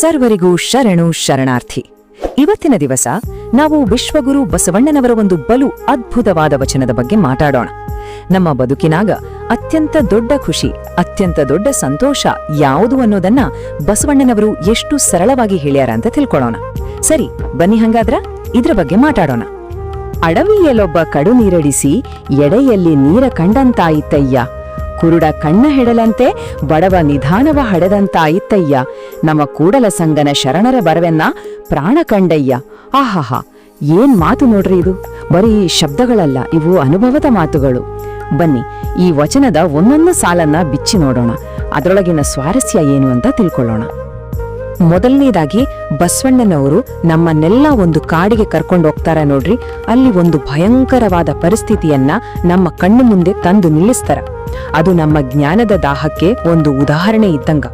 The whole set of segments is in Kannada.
ಸರ್ವರಿಗೂ ಶರಣು ಶರಣಾರ್ಥಿ. ಇವತ್ತಿನ ದಿವಸ ನಾವು ವಿಶ್ವಗುರು ಬಸವಣ್ಣನವರ ಒಂದು ಬಲು ಅದ್ಭುತವಾದ ವಚನದ ಬಗ್ಗೆ ಮಾತಾಡೋಣ. ನಮ್ಮ ಬದುಕಿನಾಗ ಅತ್ಯಂತ ದೊಡ್ಡ ಖುಷಿ, ಅತ್ಯಂತ ದೊಡ್ಡ ಸಂತೋಷ ಯಾವುದು ಅನ್ನೋದನ್ನ ಬಸವಣ್ಣನವರು ಎಷ್ಟು ಸರಳವಾಗಿ ಹೇಳ್ಯಾರ ಅಂತ ತಿಳ್ಕೊಳ್ಳೋಣ ಸರಿ, ಬನ್ನಿ ಹಂಗಾದ್ರ ಇದ್ರ ಬಗ್ಗೆ ಮಾತಾಡೋಣ. ಅಡವಿಯಲ್ಲೊಬ್ಬ ಕಡು ನೀರಡಿಸಿ ಎಡೆಯಲ್ಲಿ ನೀರ ಕಂಡಂತಾಯಿತಯ್ಯ. ಕುರುಡ ಕಣ್ಣ ಹೆಡಲಂತೆ ಬಡವ ನಿಧಾನವ ಹಡೆದಂತಾಯಿತಯ್ಯ ನಮ್ಮ ಕೂಡಲ ಸಂಗನ ಶರಣರ ಬರವೆನ್ನ ಪ್ರಾಣ ಕಂಡಯ್ಯ. ಆಹಾಹಾ, ಏನ್ ಮಾತು ನೋಡ್ರಿ ಇದು? ಬರೀ ಶಬ್ದಗಳಲ್ಲ, ಇವು ಅನುಭವದ ಮಾತುಗಳು. ಬನ್ನಿ, ಈ ವಚನದ ಒಂದೊಂದು ಸಾಲನ್ನ ಬಿಚ್ಚಿ ನೋಡೋಣ. ಅದರೊಳಗಿನ ಸ್ವಾರಸ್ಯ ಏನು ಅಂತ ತಿಳ್ಕೊಳ್ಳೋಣ. ಮೊದಲನೇದಾಗಿ ಬಸವಣ್ಣನವರು ನಮ್ಮನ್ನೆಲ್ಲ ಒಂದು ಕಾಡಿಗೆ ಕರ್ಕೊಂಡು ಹೋಗ್ತಾರ ನೋಡ್ರಿ. ಅಲ್ಲಿ ಒಂದು ಭಯಂಕರವಾದ ಪರಿಸ್ಥಿತಿಯನ್ನ ನಮ್ಮ ಕಣ್ಣು ಮುಂದೆ ತಂದು ನಿಲ್ಲಿಸ್ತಾರ. ಅದು ನಮ್ಮ ಜ್ಞಾನದ ದಾಹಕ್ಕೆ ಒಂದು ಉದಾಹರಣೆ ಇದ್ದಂಗ.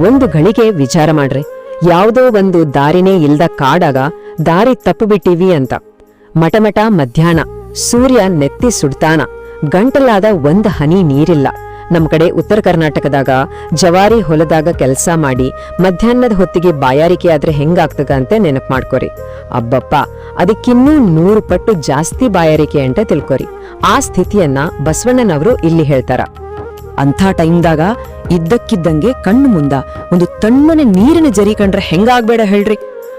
ಒಂದು ಗಳಿಗೆ ವಿಚಾರ ಮಾಡ್ರಿ. ಯಾವುದೋ ಒಂದು ದಾರಿನೇ ಇಲ್ದ ಕಾಡಾಗ ದಾರಿ ತಪ್ಪು ಬಿಟ್ಟಿವಿ ಅಂತ. ಮಟಮಟ ಮಧ್ಯಾಹ್ನ. ಸೂರ್ಯ ನೆತ್ತಿ ಸುಡ್ತಾನ. ಗಂಟಲಾದ ಒಂದ ಹನಿ ನೀರಿಲ್ಲ. ನಮ್ ಕಡೆ ಉತ್ತರ ಕರ್ನಾಟಕದಾಗ ಜವಾರಿ ಹೊಲದಾಗ ಕೆಲಸ ಮಾಡಿ ಮಧ್ಯಾಹ್ನದ ಹೊತ್ತಿಗೆ ಬಾಯಾರಿಕೆ ಆದ್ರೆ ಹೆಂಗಾಗ್ತದ ಅಂತ ನೆನಪು ಮಾಡ್ಕೊರಿ. ಅಬ್ಬಪ್ಪ, ಅದಕ್ಕಿನ್ನೂ ನೂರು ಪಟ್ಟು ಜಾಸ್ತಿ ಬಾಯಾರಿಕೆ ಅಂತ ತಿಳ್ಕೊರಿ. ಆ ಸ್ಥಿತಿಯನ್ನ ಬಸವಣ್ಣನವರು ಇಲ್ಲಿ ಹೇಳ್ತಾರ. ಅಂಥ ಟೈಮ್ದಾಗ ಇದ್ದಕ್ಕಿದ್ದಂಗೆ ಕಣ್ಣು ಮುಂದ ಒಂದು ತಣ್ಣನೆ ನೀರಿನ ಜರಿ ಕಂಡ್ರೆ ಹೆಂಗಾಗ್ಬೇಡ ಹೇಳ್ರಿ.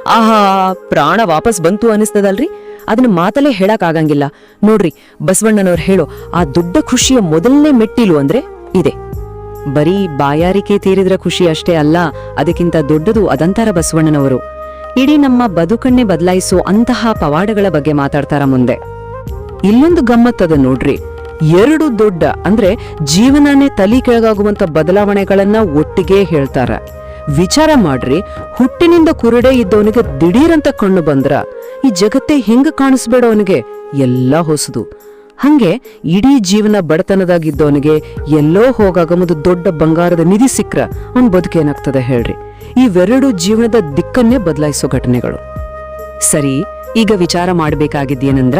ಆಹಾ, ಪ್ರಾಣ ವಾಪಸ್ ಬಂತು ಅನಿಸ್ತದಲ್ರಿ ಅದನ್ನ ಮಾತಲೇ ಹೇಳಕ್ ಆಗಂಗಿಲ್ಲ. ನೋಡ್ರಿ, ಬಸವಣ್ಣನವ್ರು ಹೇಳೋ ಆ ದೊಡ್ಡ ಖುಷಿಯ ಮೊದಲನೇ ಮೆಟ್ಟಿಲು ಅಂದ್ರೆ ಇದೆ. ಬರೀ ಬಾಯಾರಿಕೆ ತೀರಿದ್ರ ಖುಷಿ ಅಷ್ಟೇ ಅಲ್ಲ, ಅದಕ್ಕಿಂತ ದೊಡ್ಡದು ಅದಂತಾರ ಬಸವಣ್ಣನವರು. ಇಡೀ ನಮ್ಮ ಬದುಕನ್ನೇ ಬದಲಾಯಿಸೋ ಅಂತಹ ಪವಾಡಗಳ ಬಗ್ಗೆ ಮಾತಾಡ್ತಾರ ಮುಂದೆ. ಇಲ್ಲೊಂದು ಗಮ್ಮತ್ತದ ನೋಡ್ರಿ. ಎರಡು ದೊಡ್ಡ, ಅಂದ್ರೆ ಜೀವನನೇ ತಲಿ ಕೆಳಗಾಗುವಂತ ಬದಲಾವಣೆಗಳನ್ನ ಒಟ್ಟಿಗೆ ಹೇಳ್ತಾರ. ವಿಚಾರ ಮಾಡ್ರಿ, ಹುಟ್ಟಿನಿಂದ ಕುರುಡೆ ಇದ್ದವನಿಗೆ ದಿಢೀರಂತ ಕಣ್ಣು ಬಂದ್ರ, ಈ ಜಗತ್ತೇ ಹಿಂಗ ಕಾಣಿಸ್ಬೇಡ ಅವನಿಗೆ? ಎಲ್ಲ ಹೊಸದು. ಹಂಗೆ ಇಡೀ ಜೀವನ ಬಡತನದಾಗಿದ್ದವನಿಗೆ ಎಲ್ಲೋ ಹೋಗಾಗ ಒಂದು ದೊಡ್ಡ ಬಂಗಾರದ ನಿಧಿ ಸಿಕ್ಕ್ರ ಅವನ್ ಬದುಕೇನಾಗ್ತದೆ ಹೇಳ್ರಿ. ಇವೆರಡು ಜೀವನದ ದಿಕ್ಕನ್ನೇ ಬದಲಾಯಿಸೋ ಘಟನೆಗಳು. ಸರಿ, ಈಗ ವಿಚಾರ ಮಾಡಬೇಕಾಗಿದ್ದೇನಂದ್ರ,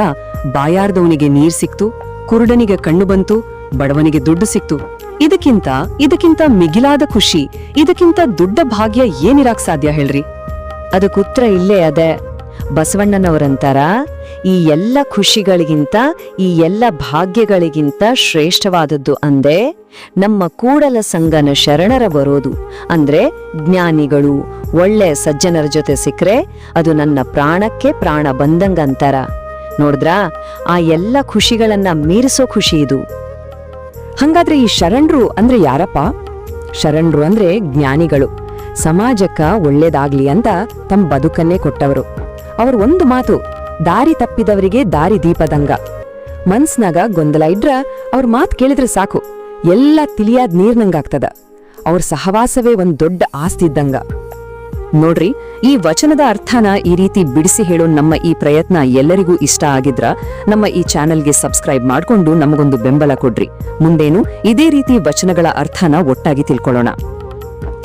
ಬಾಯಾರ್ದವನಿಗೆ ನೀರ್ ಸಿಕ್ತು, ಕುರುಡನಿಗೆ ಕಣ್ಣು ಬಂತು, ಬಡವನಿಗೆ ದುಡ್ಡು ಸಿಕ್ತು. ಇದಕ್ಕಿಂತ ಇದಕ್ಕಿಂತ ಮಿಗಿಲಾದ ಖುಷಿ, ಇದಕ್ಕಿಂತ ದೊಡ್ಡ ಭಾಗ್ಯ ಏನಿರಾಕ್ ಸಾಧ್ಯ ಹೇಳ್ರಿ? ಅದಕ್ಕುತ್ತರ ಇಲ್ಲೇ ಅದೇ. ಬಸವಣ್ಣನವರಂತಾರ? ಈ ಎಲ್ಲ ಖುಷಿಗಳಿಗಿಂತ, ಈ ಎಲ್ಲ ಭಾಗ್ಯಗಳಿಗಿಂತ ಶ್ರೇಷ್ಠವಾದದ್ದು ಅಂದೆ, ನಮ್ಮ ಕೂಡಲ ಸಂಗನ ಶರಣರ ಬರೋದು. ಅಂದ್ರೆ ಜ್ಞಾನಿಗಳು, ಒಳ್ಳೆ ಸಜ್ಜನರ ಜೊತೆ ಸಿಕ್ರೆ ಅದು ನನ್ನ ಪ್ರಾಣಕ್ಕೆ ಪ್ರಾಣ ಬಂದಂಗಂತಾರ. ನೋಡಿದ್ರಾ, ಆ ಎಲ್ಲ ಖುಷಿಗಳನ್ನ ಮೀರಿಸೋ ಖುಷಿ ಇದು. ಹಂಗಾದ್ರೆ ಈ ಶರಣರು ಅಂದ್ರೆ ಯಾರಪ್ಪ? ಶರಣರು ಅಂದ್ರೆ ಜ್ಞಾನಿಗಳು. ಸಮಾಜಕ್ಕ ಒಳ್ಳೇದಾಗ್ಲಿ ಅಂತ ತಮ್ಮ ಬದುಕನ್ನೇ ಕೊಟ್ಟವರು. ಅವರು ಒಂದು ಮಾತು ದಾರಿ ತಪ್ಪಿದವರಿಗೆ ದಾರಿ ದೀಪದಂಗ. ಮನ್ಸ್ನಾಗ ಗೊಂದಲ ಇದ್ರ ಅವ್ರ ಮಾತ್ ಕೇಳಿದ್ರೆ ಸಾಕು. ಎಲ್ಲ ತಿಳಿಯಾದ್ ನೀರ್ನಂಗಾಗ್ತದ. ಅವ್ರ ಸಹವಾಸವೇ ಒಂದ್ ದೊಡ್ಡ ಆಸ್ತಿ ಇದ್ದಂಗ. ನೋಡ್ರಿ, ಈ ವಚನದ ಅರ್ಥನ ಈ ರೀತಿ ಬಿಡಿಸಿ ಹೇಳೋ ನಮ್ಮ ಈ ಪ್ರಯತ್ನ ಎಲ್ಲರಿಗೂ ಇಷ್ಟ ಆಗಿದ್ರ ನಮ್ಮ ಈ ಚಾನೆಲ್ಗೆ ಸಬ್ಸ್ಕ್ರೈಬ್ ಮಾಡ್ಕೊಂಡು ನಮಗೊಂದು ಬೆಂಬಲ ಕೊಡ್ರಿ. ಮುಂದೇನು ಇದೇ ರೀತಿ ವಚನಗಳ ಅರ್ಥನ ಒಟ್ಟಾಗಿ ತಿಳ್ಕೊಳ್ಳೋಣ.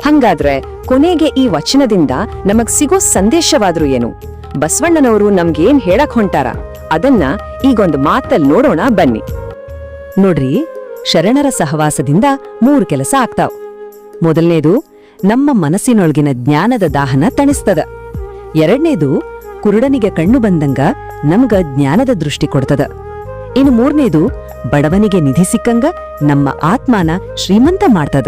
ಹಂಗಾದ್ರೆ ಕೊನೆಗೆ ಈ ವಚನದಿಂದ ನಮಗ್ ಸಿಗೋ ಸಂದೇಶವಾದ್ರೂ ಏನು? ಬಸವಣ್ಣನವರು ನಮ್ಗೇನ್ ಹೇಳಕ್ ಹೊಂಟಾರ? ಅದನ್ನ ಈಗೊಂದು ಮಾತಲ್ಲಿ ನೋಡೋಣ ಬನ್ನಿ. ನೋಡ್ರಿ, ಶರಣರ ಸಹವಾಸದಿಂದ ಮೂರು ಕೆಲಸ ಆಗ್ತಾವ್. ಮೊದಲನೇದು, ನಮ್ಮ ಮನಸ್ಸಿನೊಳಗಿನ ಜ್ಞಾನದ ದಾಹನ ತಣಿಸ್ತದ. ಎರಡನೇದು, ಕುರುಡನಿಗೆ ಕಣ್ಣು ಬಂದಂಗ ನಮ್ಗ ಜ್ಞಾನದ ದೃಷ್ಟಿ ಕೊಡ್ತದ. ಇನ್ನು ಮೂರನೇದು, ಬಡವನಿಗೆ ನಿಧಿ ಸಿಕ್ಕಂಗ ನಮ್ಮ ಆತ್ಮಾನ ಶ್ರೀಮಂತ ಮಾಡ್ತದ.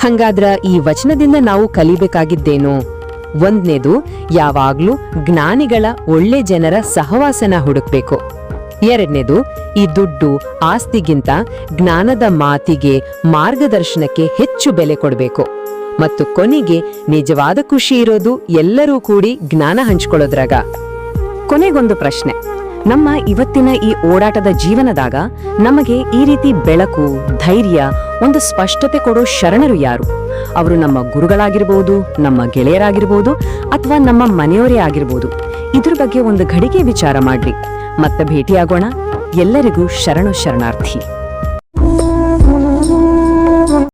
ಹಂಗಾದ್ರ ಈ ವಚನದಿಂದ ನಾವು ಕಲಿಬೇಕಾಗಿದ್ದೇನು? ಒಂದ್ನೇದು, ಯಾವಾಗ್ಲೂ ಜ್ಞಾನಿಗಳ ಒಳ್ಳೆ ಜನರ ಸಹವಾಸನ ಹುಡುಕ್ಬೇಕು. ಎರಡನೇದು, ಈ ದುಡ್ಡು ಆಸ್ತಿಗಿಂತ ಜ್ಞಾನದ ಮಾತಿಗೆ ಮಾರ್ಗದರ್ಶನಕ್ಕೆ ಹೆಚ್ಚು ಬೆಲೆ ಕೊಡಬೇಕು. ಮತ್ತು ಕೊನೆಗೆ ನಿಜವಾದ ಖುಷಿ ಇರೋದು ಎಲ್ಲರೂ ಕೂಡಿ ಜ್ಞಾನ ಹಂಚ್ಕೊಳ್ಳೋದ್ರಾಗ. ಕೊನೆಗೊಂದು ಪ್ರಶ್ನೆ. ನಮ್ಮ ಇವತ್ತಿನ ಈ ಓಡಾಟದ ಜೀವನದಾಗ ನಮಗೆ ಈ ರೀತಿ ಬೆಳಕು, ಧೈರ್ಯ ಒಂದು ಸ್ಪಷ್ಟತೆ ಕೊಡೋ ಶರಣರು ಯಾರು? ಅವರು ನಮ್ಮ ಗುರುಗಳಾಗಿರ್ಬೋದು, ನಮ್ಮ ಗೆಳೆಯರಾಗಿರ್ಬೋದು ಅಥವಾ ನಮ್ಮ ಮನೆಯವರೇ ಆಗಿರ್ಬೋದು. ಇದ್ರ ಬಗ್ಗೆ ಒಂದು ಘಡಿಗೆ ವಿಚಾರ ಮಾಡ್ರಿ. ಮತ್ತೆ ಭೇಟಿಯಾಗೋಣ. ಎಲ್ಲರಿಗೂ ಶರಣು ಶರಣಾರ್ಥಿ.